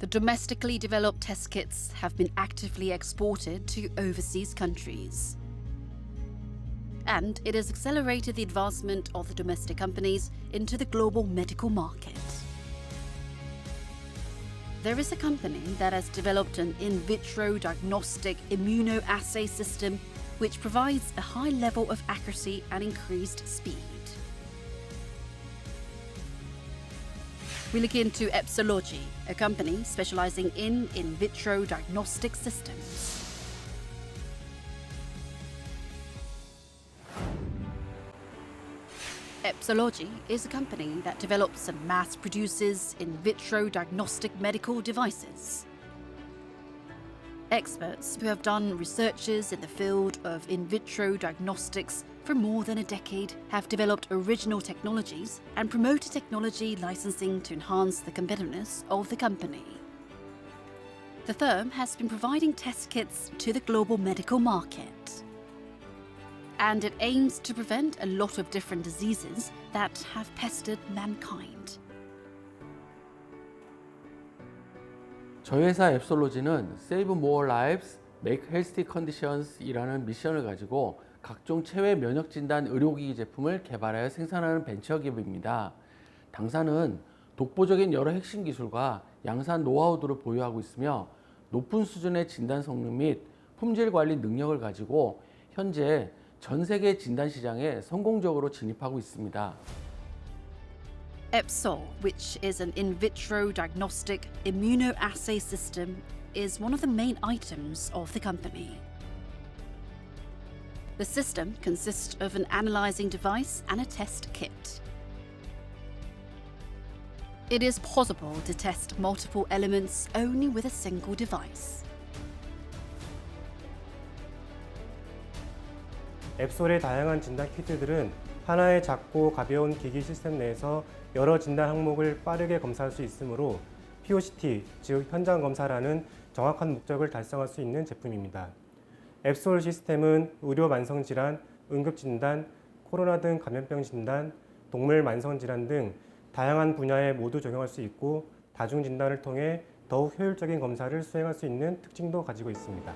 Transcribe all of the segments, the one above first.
The domestically developed test kits have been actively exported to overseas countries. And it has accelerated the advancement of the domestic companies into the global medical market. There is a company that has developed an in vitro diagnostic immunoassay system which provides a high level of accuracy and increased speed. We look into Epsology, a company specializing in in vitro diagnostic systems. Epsology is a company that develops and mass produces in vitro diagnostic medical devices. Experts who have done researches in the field of in vitro diagnostics for more than a decade have developed original technologies and promoted technology licensing to enhance the competitiveness of the company. The firm has been providing test kits to the global medical market. And it aims to prevent a lot of different diseases that have pestered mankind. 저희 회사 앱솔로지는 Save More Lives, Make Healthy Conditions이라는 미션을 가지고 각종 체외 면역 진단 의료기기 제품을 개발하여 생산하는 벤처 기업입니다. 당사는 독보적인 여러 핵심 기술과 양산 노하우들을 보유하고 있으며 높은 수준의 진단 성능 및 품질 관리 능력을 가지고 현재 전 세계 진단 시장에 성공적으로 진입하고 있습니다. Epsol, which is an in vitro diagnostic immunoassay system, is one of the main items of the company. The system consists of an analyzing device and a test kit. It is possible to test multiple elements only with a single device. 앱솔의 다양한 진단 키트들은 하나의 작고 가벼운 기기 시스템 내에서 여러 진단 항목을 빠르게 검사할 수 있으므로 POCT, 즉 현장 검사라는 정확한 목적을 달성할 수 있는 제품입니다. 앱솔 시스템은 의료 만성 질환, 응급 진단, 코로나 등 감염병 진단, 동물 만성 질환 등 다양한 분야에 모두 적용할 수 있고 다중 진단을 통해 더욱 효율적인 검사를 수행할 수 있는 특징도 가지고 있습니다.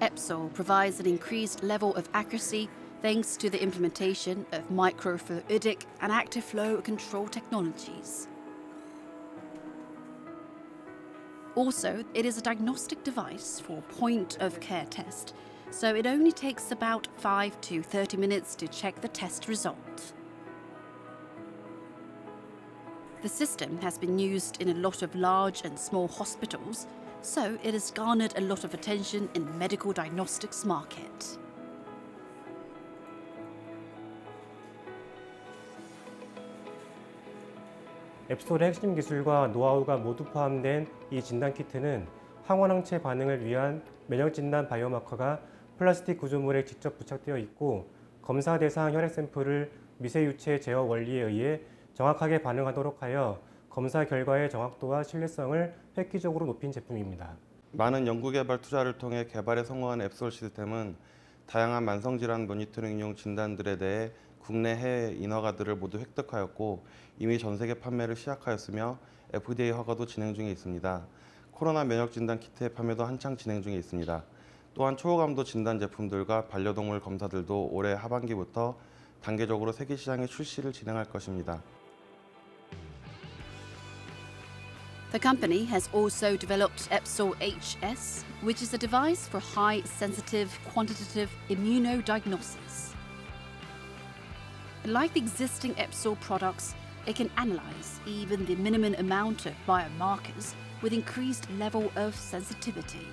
Epsol provides an increased level of accuracy thanks to the implementation of microfluidic and active flow control technologies. Also, it is a diagnostic device for point of care test, so it only takes about 5 to 30 minutes to check the test result. The system has been used in a lot of large and small hospitals, so it has garnered a lot of attention in the medical diagnostics market. 앱솔의 핵심 기술과 노하우가 모두 포함된 이 진단 키트는 항원항체 반응을 위한 면역 진단 바이오마커가 플라스틱 구조물에 직접 부착되어 있고 검사 대상 혈액 샘플을 미세 유체 제어 원리에 의해 정확하게 반응하도록 하여 검사 결과의 정확도와 신뢰성을 획기적으로 높인 제품입니다. 많은 연구개발 투자를 통해 개발에 성공한 앱솔 시스템은 다양한 만성질환 모니터링용 진단들에 대해 국내 해외 인허가들을 모두 획득하였고 이미 전 세계 판매를 시작하였으며 FDA 허가도 진행 중에 있습니다. 코로나 면역 진단 키트의 판매도 한창 진행 중에 있습니다. 또한 초호감도 진단 제품들과 반려동물 검사들도 올해 하반기부터 단계적으로 세계 시장에 출시를 진행할 것입니다. The company has also developed Epsol HS, which is a device for high sensitive quantitative immunodiagnosis. Like the existing Epsol products, it can analyze even the minimum amount of biomarkers with increased level of sensitivity.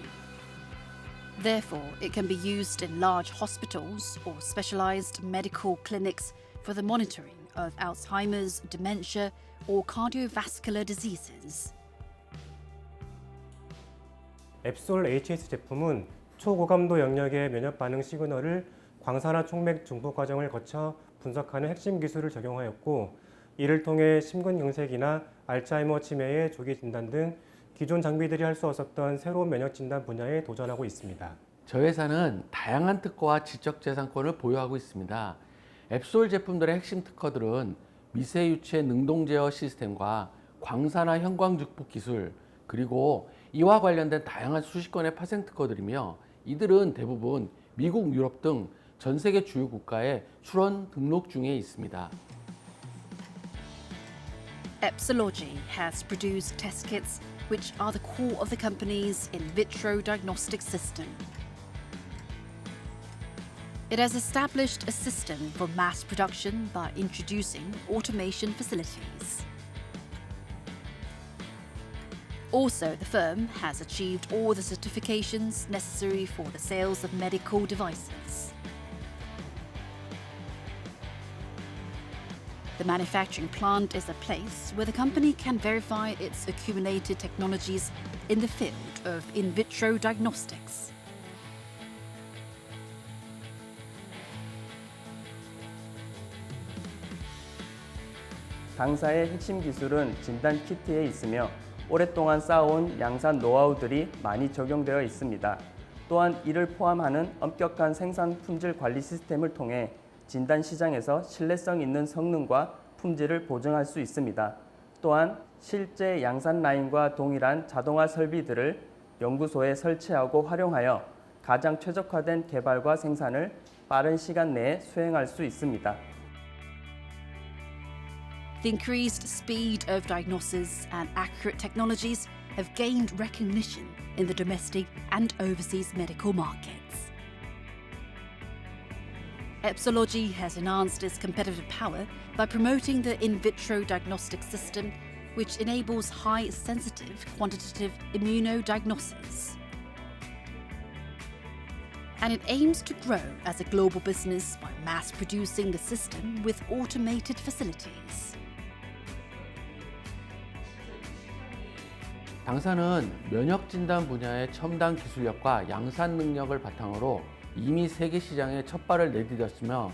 Therefore, it can be used in large hospitals or specialized medical clinics for the monitoring of Alzheimer's, dementia, or cardiovascular diseases. 앱솔 HS 제품은 초고감도 영역의 면역 반응 시그널을 광산화 촉맥 중폭 과정을 거쳐 분석하는 핵심 기술을 적용하였고 이를 통해 심근경색이나 알츠하이머 치매의 조기 진단 등 기존 장비들이 할 수 없었던 새로운 면역 진단 분야에 도전하고 있습니다. 저희 회사는 다양한 특허와 지적재산권을 보유하고 있습니다. 앱솔 제품들의 핵심 특허들은 미세 유체 능동 제어 시스템과 광산화 형광즉폭 기술 그리고 이와 관련된 다양한 수십 건의 파생 특허들이며 이들은 대부분 미국, 유럽 등 전 세계 주요 국가에 출원 등록 중에 있습니다. Epsology has produced test kits which are the core of the company's in vitro diagnostic system. It has established a system for mass production by introducing automation facilities. Also, the firm has achieved all the certifications necessary for the sales of medical devices. The manufacturing plant is a place where the company can verify its accumulated technologies in the field of in vitro diagnostics. 당사의 핵심 기술은 진단 키트에 있으며 오랫동안 쌓아온 양산 노하우들이 많이 적용되어 있습니다. 또한 이를 포함하는 엄격한 생산 품질 관리 시스템을 통해 진단 시장에서 신뢰성 있는 성능과 품질을 보증할 수 있습니다. 또한 실제 양산 라인과 동일한 자동화 설비들을 연구소에 설치하고 활용하여 가장 최적화된 개발과 생산을 빠른 시간 내에 수행할 수 있습니다. The increased speed of diagnosis and accurate technologies have gained recognition in the domestic and overseas medical markets. Epsology has enhanced its competitive power by promoting the in vitro diagnostic system, which enables high sensitive quantitative immunodiagnosis. And it aims to grow as a global business by mass producing the system with automated facilities. 당사는 면역 진단 분야의 첨단 기술력과 양산 능력을 바탕으로 이미 세계 시장에 첫 발을 내디뎠으며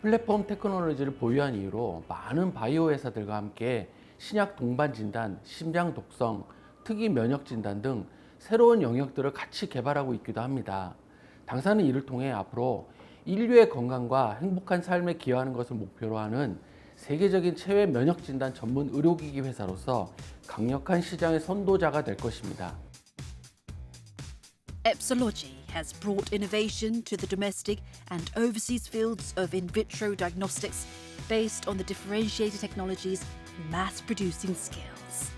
플랫폼 테크놀로지를 보유한 이유로 많은 바이오 회사들과 함께 신약 동반 진단, 심장 독성, 특이 면역 진단 등 새로운 영역들을 같이 개발하고 있기도 합니다. 당사는 이를 통해 앞으로 인류의 건강과 행복한 삶에 기여하는 것을 목표로 하는 세계적인 체외 면역 진단 전문 의료기기 회사로서 강력한 시장의 선도자가 될 것입니다. Epsology has brought innovation to the domestic and overseas fields of in vitro diagnostics based on the differentiated technologies and mass producing skills.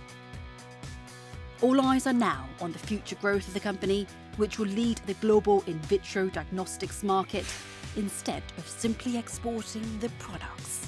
All eyes are now on the future growth of the company, which will lead the global in vitro diagnostics market instead of simply exporting the products.